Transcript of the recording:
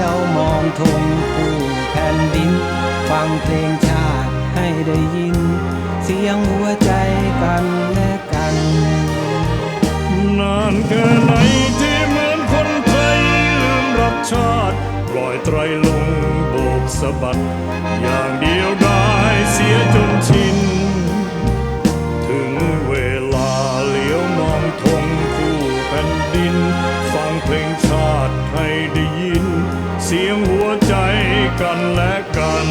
ยวมองทงคู่แผ่นดิน ฟังเพลงชาติให้ได้ยิน เสียงหัวใจกันและกัน นานแค่ไหนที่เหมือนคนไทยลืมรักชาติลอยไตรลงโบกสะบัด อย่างเดียวได้เสียจนชี สียงหัวใจกันและกัน